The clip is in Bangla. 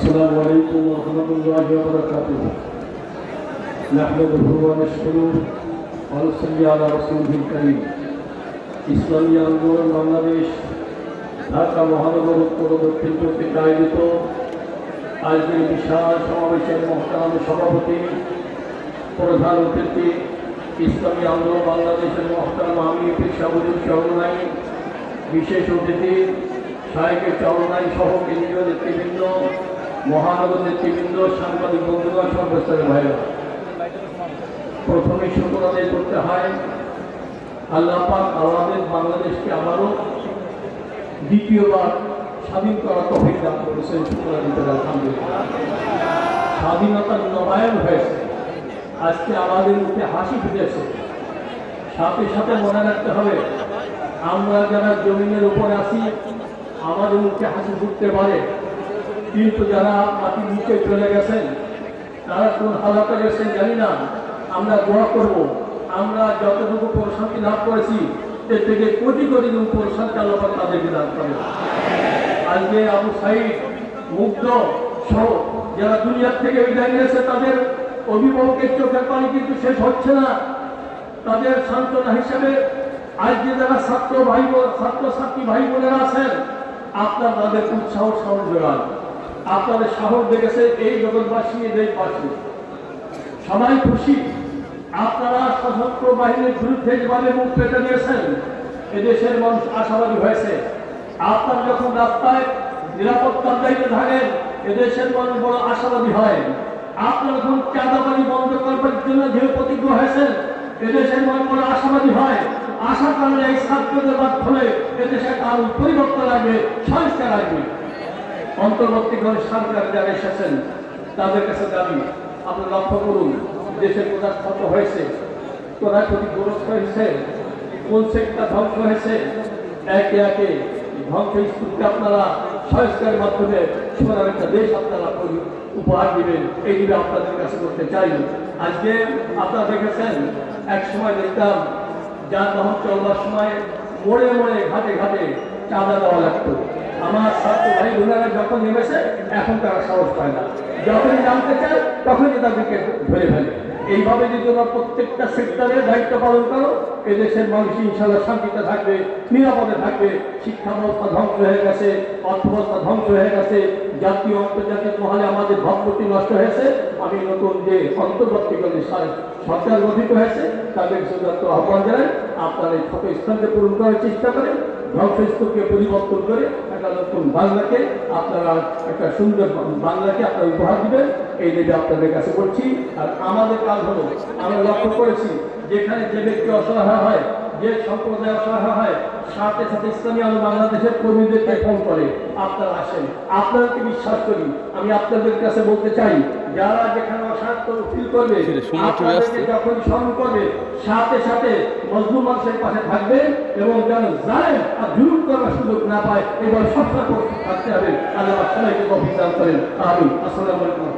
السلام عليكم ورحمة الله وبركاته نحمده ونشكره ونصلي على رسوله الكريم ইসলামী আন্দোলন বাংলাদেশ ঢাকা মহানগর উত্তর ও দক্ষিণ কর্তৃক আয়োজিত আজকের বিশাল সমাবেশের মহতারাম সভাপতি প্রধান অতিথি ইসলামী আন্দোলন বাংলাদেশের মহতারাম আমি পেশাবুল চরণাই বিশেষ অতিথি সাহেবের চরণাই সহ কেন্দ্রীয় নেতৃবৃন্দ মহানগর নেতৃবৃন্দ সাংবাদিক বন্ধুগণ সর্বস্তরের ভাইরা প্রথমে শুক্র আদায় করতে হয় আল্লাহ পাক আমাদের বাংলাদেশকে আবারও দ্বিতীয়বার স্বাধীন করা তফিক দান করেছেন শুক্র স্বাধীনতার নবায়ন হয়েছে। আজকে আমাদের মুখে হাসি ফুটেছে। সাথে সাথে মনে রাখতে হবে, আমরা যারা জমিনের উপর আছি, আমাদের মুখে হাসি ফুটতে পারে। কিন্তু যারা মাটির নিচে চলে গেছেন, তারা কোন হালাতে গেছেন জানি না। আমরা দোয়া করব। আমরা যতটুকু প্রশান্তি লাভ করেছি, এর থেকে কোটি কোটি গুণ প্রশান্তি আল্লাহ তাদেরকে দান করে আজকে আবু সাইদ, মুগ্ধ, সহ যারা দুনিয়ার থেকে বিদায় নিয়েছে, তাদের অভিভাবকের চোখের পানি কিন্তু শেষ হচ্ছে না। তাদের সান্ত্বনা হিসেবে আজকে যারা ছাত্র ভাই ছাত্র ছাত্রী ভাই বোনেরা আছেন, আপনার তাদের উৎসাহ সাহস যোগান আপনাদের সাহস দেখেছে এই জগৎবাসী দেশবাসী। সবাই খুশি। আপনারা সশস্ত্র বাহিনীর বিরুদ্ধে যেভাবে মুখ পেতে নিয়েছেন এদেশের মানুষ আশাবাদী হয়েছে। আপনার যখন রাস্তায় নিরাপত্তার দায়িত্বে থাকেন এদেশের মানুষ বড় আশাবাদী হয়। আপনার যখন চাঁদাবাজি বন্ধ করবার জন্য যে প্রতিজ্ঞ হয়েছেন এদেশের মানুষ বড় আশাবাদী হয়। আশা কারণে এই ছাত্রদের মাধ্যমে এদেশের কারণ পরিবর্তন আসবে সংস্কার আসবে। অন্তর্বর্তীকাল সরকার যারা এসেছেন, তাদের কাছে দাবি, আপনি লক্ষ্য করুন, দেশের কোথায় ক্ষত হয়েছে কোথায় ক্ষতিগ্রস্ত হয়েছে, কোন সেক্টর ধ্বংস হয়েছে, একে একে ধ্বংস স্তূপকে আপনারা সংস্কারের মাধ্যমে সোনার একটা দেশ আপনারা উপহার দিবেন এই দিবে আপনাদের কাছে করতে চাই। আজকে আপনারা দেখেছেন এক সময় দেখতাম যানবাহন চলবার সময় মোড়ে মোড়ে ঘাটে ঘাটে চাঁদা দেওয়া লাগতো। আমার ছাত্র ভাই বোনেরা যখন নেমেছে, এখন তারা সাহস পায় না। যখনই জানতে চায়, তখনই তাদেরকে ধরে ফেলে। এইভাবে যদি তোমরা প্রত্যেকটা সেক্টরে দায়িত্ব পালন করো, এদেশের মানুষ ইনশাল্লাহ শান্তিতে থাকবে, নিরাপদে থাকবে, শিক্ষা ব্যবস্থা ধ্বংস হয়ে গেছে অর্থ ব্যবস্থা ধ্বংস হয়ে গেছে, জাতীয়, আন্তর্জাতিক মহলে আমাদের ভাবমূর্তি নষ্ট হয়েছে, আমি নতুন যে অন্তর্বর্তীকালে সর- সরকার গঠিত হয়েছে, তাদের যথার্থ আহ্বান জানাই, আপনারা এই ক্ষত স্থানকে পূরণ করার চেষ্টা করেন। ধ্বংসস্তূপকে পরিবর্তন করে একটা নতুন বাংলাকে আপনারা একটা সুন্দর বাংলাকে আপনারা উপহার দিবেন। এই দিকে আপনাদের কাছে করছি আর আমাদের কাজ হলো, আমরা লক্ষ্য করেছি, যেখানে যে ব্যক্তি অসহায় হয় যে সম্প্রদায় অসহায় হয় সাথে সাথে ইসলামী আলো বাংলাদেশের কর্মীদেরকে ফোন করে। আপনারা আসেন। আপনাদেরকে বিশ্বাস করি আমি আপনাদের কাছে বলতে চাই যারা যেখানে ফিল করবে স্মরণ করবে সাথে সাথে মজলুম মানুষের পাশে থাকবে এবং যেন জানেন আর জুলুম করার সুযোগ না পায় এবার সবসময় থাকতে হবে। আল্লাহ সবাইকে অভিযান করেন। আমি আসসালামু আলাইকুম।